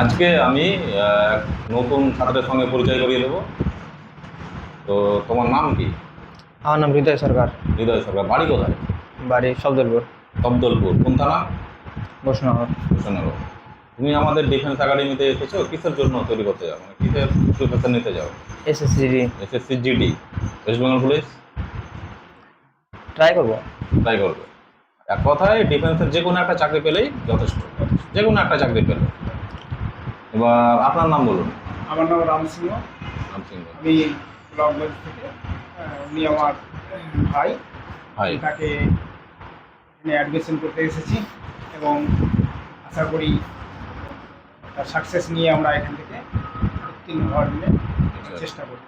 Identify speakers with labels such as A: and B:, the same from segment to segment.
A: আজকে আমি এক নতুন ছাত্রের সঙ্গে পরিচয় করিয়ে দেবো। তো তোমার নাম কি?
B: আমার নাম হৃদয় সরকার।
A: হৃদয় সরকার বাড়ি কোথায়?
B: বাড়ি শব্দলপুর।
A: তবদলপুর কোন থানা?
B: বৈষ্ণবনগর
A: কৃষ্ণনগর তুমি আমাদের ডিফেন্স একাডেমিতে এসেছ কিসের জন্য তৈরি করতে যাও? মানে কিসের প্রিপারেশন নিতে যাও?
B: SSC D
A: SSC GD West Bengal police
B: try করব।
A: ট্রাই করবে। এক কথায় ডিফেন্সের যে কোনো একটা চাকরি পেলেই যথেষ্ট। যে কোনো একটা চাকরি পেলে। এবার আপনার নাম বলুন।
C: আমার নাম রাম সিংহ
A: রাম সিংহ
C: আমি ব্লকগঞ্জ থেকে উনি আমার ভাই।
A: ভাই।
C: তাকে এখানে অ্যাডমিশন করতে এসেছি এবং আশা করি তার সাকসেস নিয়ে আমরা এখান থেকে উত্তীর্ণ হওয়ার জন্য চেষ্টা করি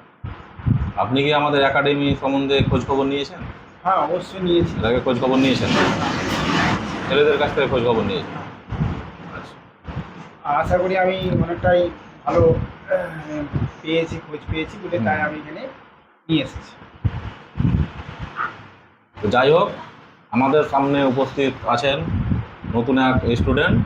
A: আপনি কি আমাদের একাডেমি সম্বন্ধে খোঁজ খবর নিয়েছেন?
C: হ্যাঁ অবশ্যই নিয়েছি।
A: এর আগে খোঁজ খবর নিয়েছেন ছেলেদের কাছ থেকে খোঁজ খবর নিয়েছেন? আচ্ছা
C: আর আশা করি আমি অনেকটাই ভালো পেয়েছি খোঁজ পেয়েছি বলে তাই আমি এখানে নিয়ে এসেছি।
A: তো যাই হোক আমাদের সামনে উপস্থিত আছেন নতুন এক স্টুডেন্ট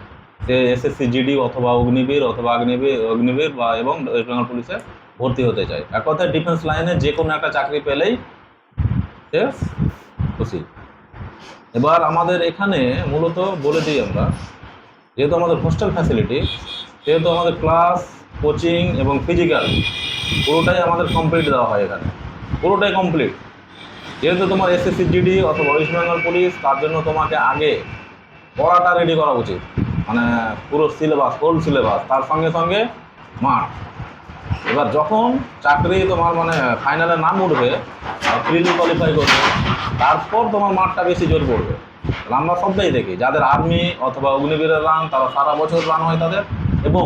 A: সে এসএসসি জিডি অথবা অগ্নিবীর অথবা অগ্নিবীর অগ্নিবীর বা এবং ওয়েস্ট বেঙ্গল পুলিশে ভর্তি হতে চায়। এক কথায় ডিফেন্স লাইনে যে কোনো একটা চাকরি পেলেই সে খুশি। এবার আমাদের এখানে মূলত বলে দিই আমরা যেহেতু আমাদের হোস্টেল ফ্যাসিলিটি সেহেতু আমাদের ক্লাস কোচিং এবং ফিজিক্যাল পুরোটাই আমাদের কমপ্লিট দেওয়া হয় এখানে। পুরোটাই কমপ্লিট যেহেতু তোমার এসএসসি জিডি অথবা ওয়েস্ট বেঙ্গল পুলিশ তার জন্য তোমাকে আগে পড়াটা রেডি করা উচিত। মানে পুরো সিলেবাস হোল সিলেবাস তার সঙ্গে সঙ্গে মাঠ। এবার যখন চাকরি তোমার মানে ফাইনালে নাম উঠবে প্রিলি কোয়ালিফাই করবে, তারপর তোমার মাঠটা বেশি জোর পড়বে। আমরা সবটাই দেখি। যাদের আর্মি অথবা অগ্নিবীরের রান তারা সারা বছর রান হয় তাদের। এবং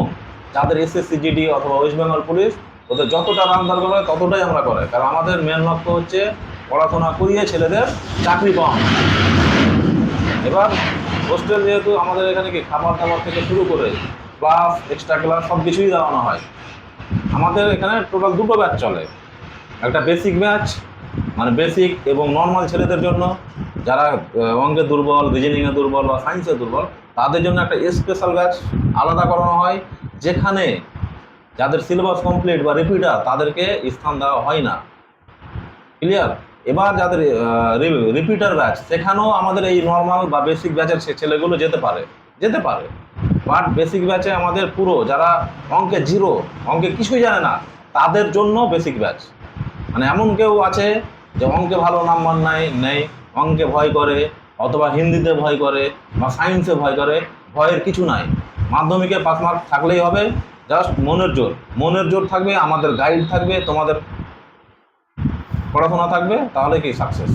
A: যাদের এসএসসি জিডি অথবা ওয়েস্ট বেঙ্গল পুলিশ ওদের যতটা রান দরকার হয় ততটাই আমরা করে। কারণ আমাদের মেন লক্ষ্য হচ্ছে পড়াশোনা করিয়ে ছেলেদের চাকরি পাওয়া। এবার হোস্টেল যেহেতু আমাদের এখানে কি খাবার দাবার থেকে শুরু করে ক্লাস এক্সট্রা ক্লাস সব কিছুই দেওয়ানো হয়। আমাদের এখানে টোটাল দুটো ব্যাচ চলে। একটা বেসিক ব্যাচ মানে বেসিক এবং নর্মাল ছেলেদের জন্য। যারা অঙ্কে দুর্বল, রিজনিংয়ে দুর্বল বা সায়েন্সে দুর্বল, তাদের জন্য একটা স্পেশাল ব্যাচ আলাদা করানো হয়, যেখানে যাদের সিলেবাস কমপ্লিট বা রিপিটার তাদেরকে স্থান দেওয়া হয় না। ক্লিয়ার এবার যাদের রিপিটার ব্যাচ সেখানেও আমাদের এই নর্মাল বা বেসিক ব্যাচের সে ছেলেগুলো যেতে পারে যেতে পারে। বাট বেসিক ব্যাচে আমাদের পুরো যারা অঙ্কে জিরো অঙ্কে কিছুই জানে না, তাদের জন্য বেসিক ব্যাচ মানে এমন কেউ আছে যে অঙ্কে ভালো নাম্বার নাই, নেই। অঙ্কে ভয় করে, অথবা হিন্দিতে ভয় করে, বা সায়েন্সে ভয় করে, ভয়ের কিছু নাই। মাধ্যমিকে পাস মার্ক থাকলেই হবে জাস্ট মনের জোর। মনের জোর থাকবে, আমাদের গাইড থাকবে, তোমাদের পড়াশোনা থাকবে তাহলে কি সাকসেস